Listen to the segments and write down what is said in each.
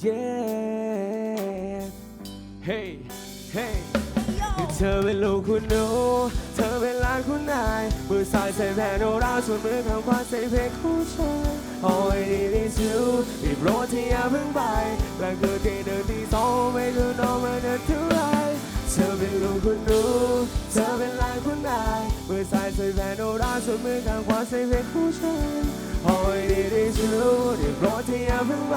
yeah hey hey เธอเป็นลูกคุณหนู เธอเป็นหลานคุณนาย มือซ้ายใส่แผ่นโนราส่วนมือข้างขวาใส่เพลงคู่ชาย All I need is you รีบรถที่อย่าเพิ่งไปหลังเกิดเหตุเดินที่สองไม่รู้น้องมันจะเท่าไรเธอเป็นลูกคุณหนู เธอเป็นหลานคุณนายมือซ้าย ใส่แผ่นโนราส่วนมือข้างขวาใส่เพลงคู่ชาย All I need is you รีบรถที่อย่าเพิ่งไป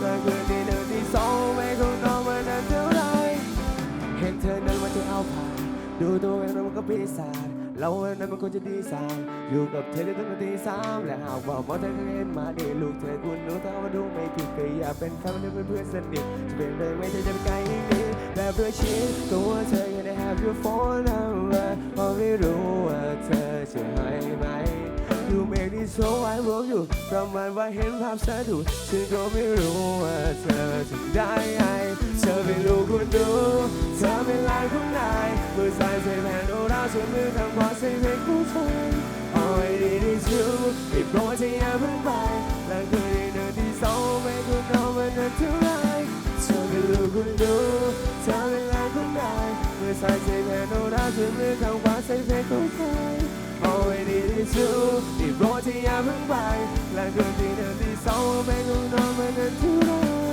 หลังเกิดเหตุเดินที่สองไม่รู้น้องมันจะเท่าไรเห็นเธอนั้นว่าจะเอาผ่าน ดูตัวเองนั้นมันก็ปีศาจเราวันนั้นมันควรจะดีสามอยู่กับเธอได้ตั้งแต่ตีสามและหากว่ามองเธอก็เห็นมาดีลูกเธอคุณรู้ถ้าว่าดูไม่ผิดก็อยากเป็นแฟนเป็นเพื่อนสนิทจะเป็นเลยไม่ใช่จะเป็นไกลนิดแบบเพื่อชีวิตตัวเธอ ยังได้ have your phone number เพราะไม่รู้ว่าเธอจะให้ไหม You make it so I will you ประมาณว่าเห็นภาพสะดุดฉันก็ไม่รู้ว่าเธอจะได้ไงเธอเป็นลูกคุณดูเธอเป็นหลานคุณนายมือซ้ายใส่แผ่นโอราส่วนมือข้างขวาใส่เพลงคู่ชาย ราส่วนมือข้างขวาใส่เพลงของใคร All I need is you ที่โปรดที่อย่าเพิ่งไปหลังคืนที่เดิมที่สองไม่คุณน้องมันจะเท่าไร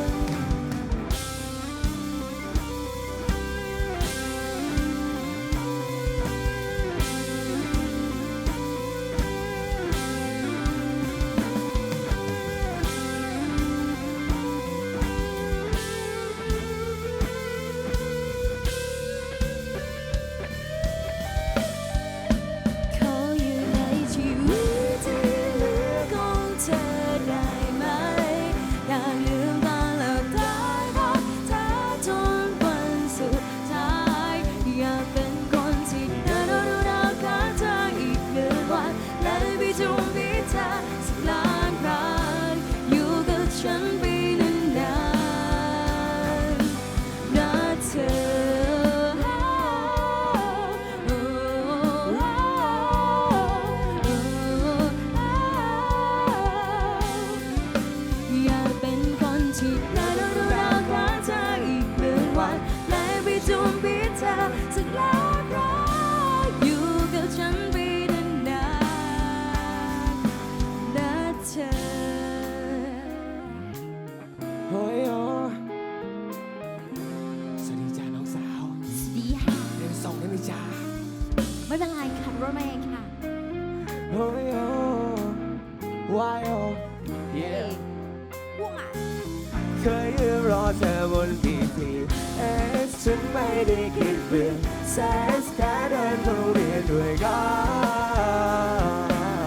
แซสแค่เดินเข้าเรียนด้วยกั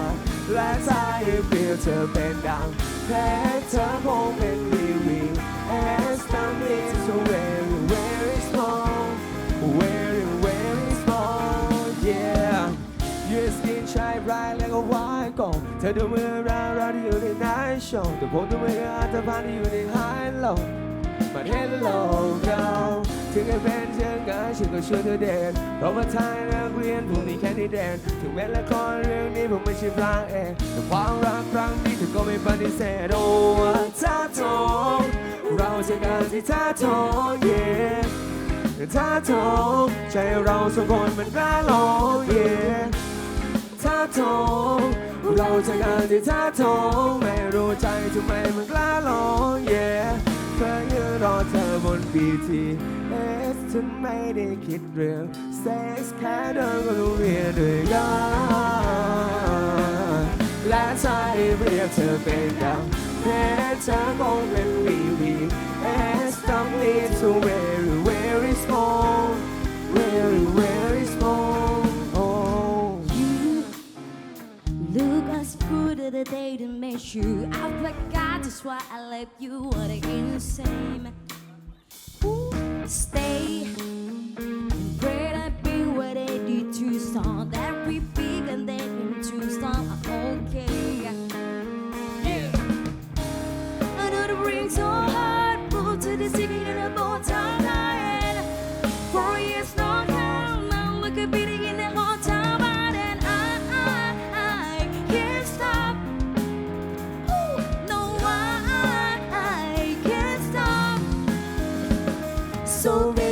นและถ้าให้เปรียบเธอเป็นดังแค่เธอคงเป็นทีวี S ตั้งนี้ so very very small very very small yeah Your skin shine bright like a white gold เธอดูเหมือเราเราที่อยู่ใน night show แต่ผมดูเหมือนอาจจะพันที่อยู่ใน high low But hello girl ถึงจะเป็นเช่นกันฉันก็ช่วยเธอเด่นเพราะว่าทายนักเรียนพวกนี้แค่นี้เด่นถึงแม้ละครเรื่องนี้ผมไม่ใช่พระเอกแต่ความรักครั้งนี้เธอก็ไม่ปฏิเสธโอ้ท่าทองเราจะกันที่ท่าทอง yeah ท่าทองใจเราสองคนมันกล้าลอง yeah ท่าทองเราจะกันที่ท่าทองไม่รู้ใจทำไมมันกล้าลอง yeah เคยยืนรอเธอบน BTS ฉันไม่ได้คิดเรื่อง sex แค่เดินก็รู้เรียนด้วยกันและใจเรียกเธอเป็นดาวแค่เธอคงเป็น VVS ต้อง need to very very small very very small oh You look as good as the day that made you I forgot that's why I left you. What a insane. Ooh, Stay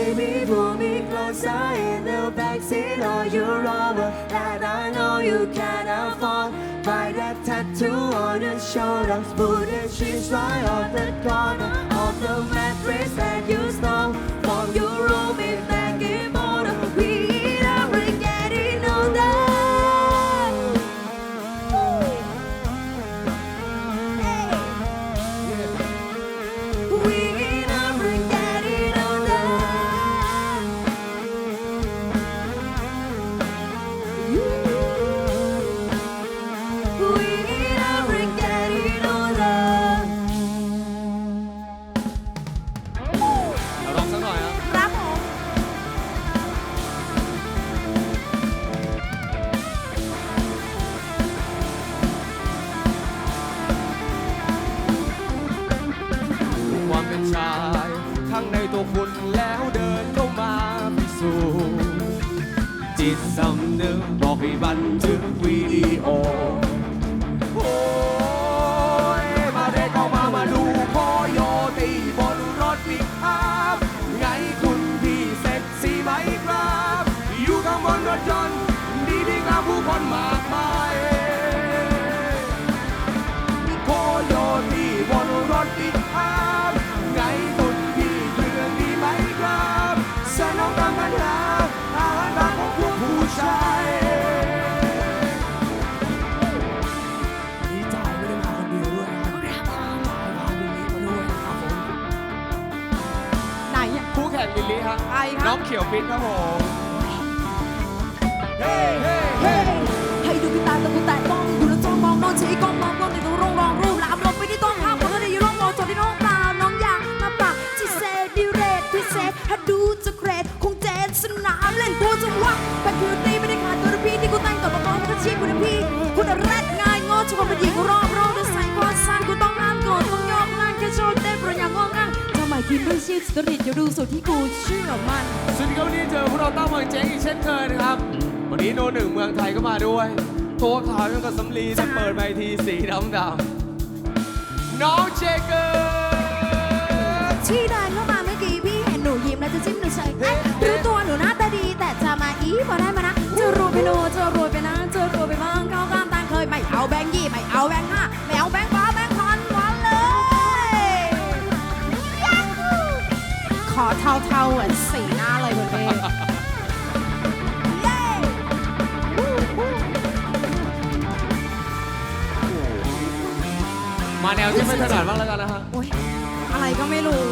baby, pull me closer in the backseat of your Rover. that I know you cannot afford. By that tattoo on your shoulder, booty she's right on the corner of the mattress that you stole from your room in จิตสำนึกบอกให้บันทึกวิ ขียวปินครับผม ชีพสุจริตอยู่ดูสุดที่กูเชื่อมันสุดสดีครับวันนี้เจอพวกเราตั้งองเจ๊งอีกเช่นเคยนะครับ วันนี้โนหนึ่งเมืองไทยก็มาด้วยโทรขาวยังกับสำลีจะเปิดไมค์ทีสีดำดำน้องเจเกอร์ที่เดินเข้ามาเมื่อกี้พี่เห็นหนูยิ้มแล้วจะจิ้มหนูเฉยรู้ตัวหนูหน้าตาดี แต่จะมาอีพอได้มานะจะรวยไปโนจะรวยไปนะจะรวยไปบ้างเข้าก้ามตังเคยไม่เอาแบงค์ยี่ไม่เอาแบงค์ห้า ขอเท่าๆเหมือนสีหน้าเลยคุณเป้ยมาแนวที่ไม่ถนัดบ้างแล้วกันนะฮะอะไรก็ไม่รู้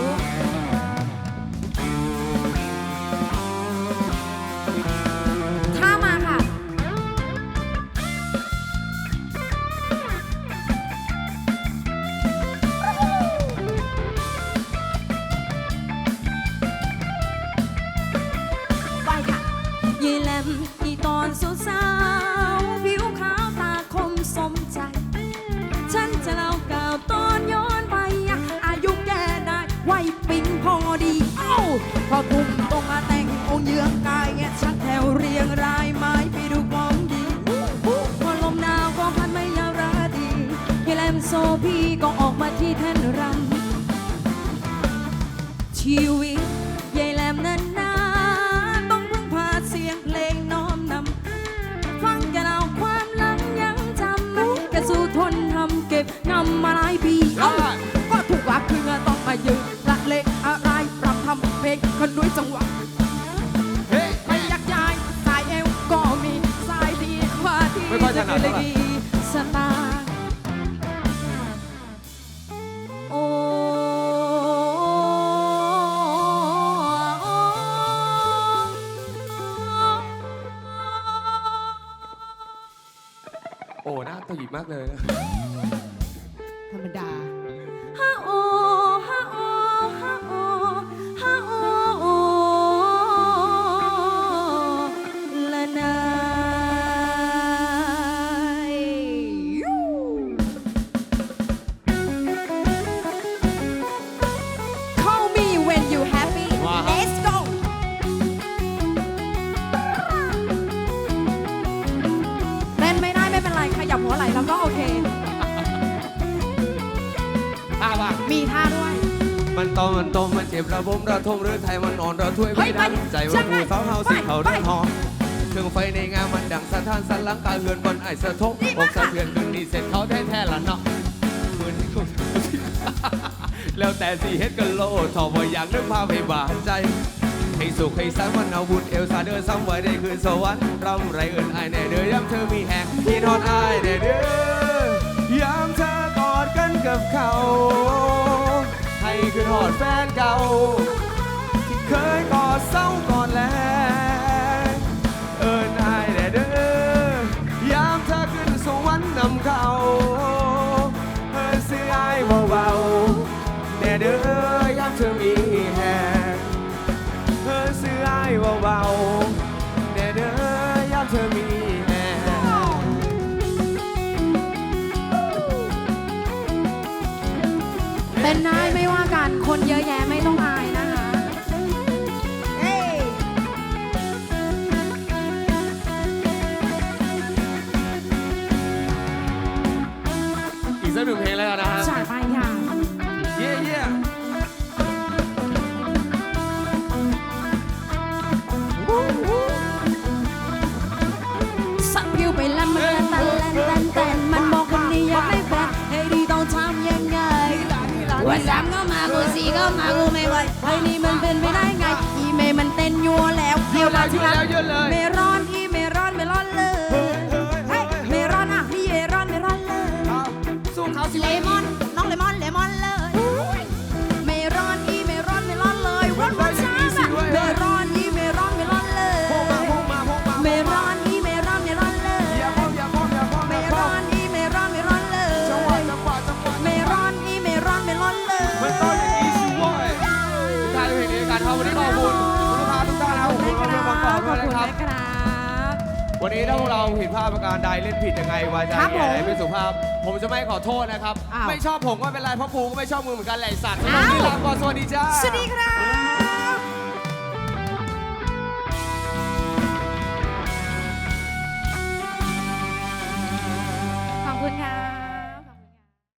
you. We โอ้หน้าตะหยิบมากเลยธรรมดา ตมมันเจ็บระบมระทมหรือไทยมันนอนระถ้วยเฮ้ไม่ยดังไปใจว่ายังไงผู้สาวเฮาสิเขาไปเรื่องหอเครื่องไฟในงานมันดังสะท้านสันหลังกาเฮือนบนไอสะทกนี่อมากสะเทือนคืนนี้เสร็จเขาแท้ๆละเนาะมือที่กูแล้วแต่สิเฮ็ดกันโลดทอบ่อยากนึกภาพให้บาดใจให้สุขให้สันวันเอาบุญเอลซาเดอร์ซ้ำไว้ได้คืนสวรรค์ร่ำไรเอินไอายแน่เด้อยามเธอมีแหงที่นอนไอายแน่เด้อยามเธอกอดกันกับเขาให้ คืนหอดแฟนเก่า ที่เคยกอดเศร้ากอด เป็นนายไม่ว่ากัน คนเยอะแยะไม่ต้องอายามก็มากูสี่ก็มากูไม่ไหวไอ้นี่มันเป็นไปได้ไงอีเมย์มันเต้นยัวแล้วเที่ยวมาที่รักเมรอนอีเมรอนเมรอนเลยเฮ้ยเมรอนอะพี่เมรอนเมรอนเลยสู้เขาสิเลมอน วันนี้ถ้าพวกเราผิดพลาดประการใดเล่นผิดยังไงวาจาครับแย่ไหนผมไม่สุภาพ ผมจะไม่ขอโทษนะครับ อ้าว ไม่ชอบผมก็ไม่เป็นไรเพราะกูก็ไม่ชอบมึงเหมือนกันแหละไอ้สัตว์อ้าววันนี้ลาก่อนสวัสดีจ้า สวัสดีครับ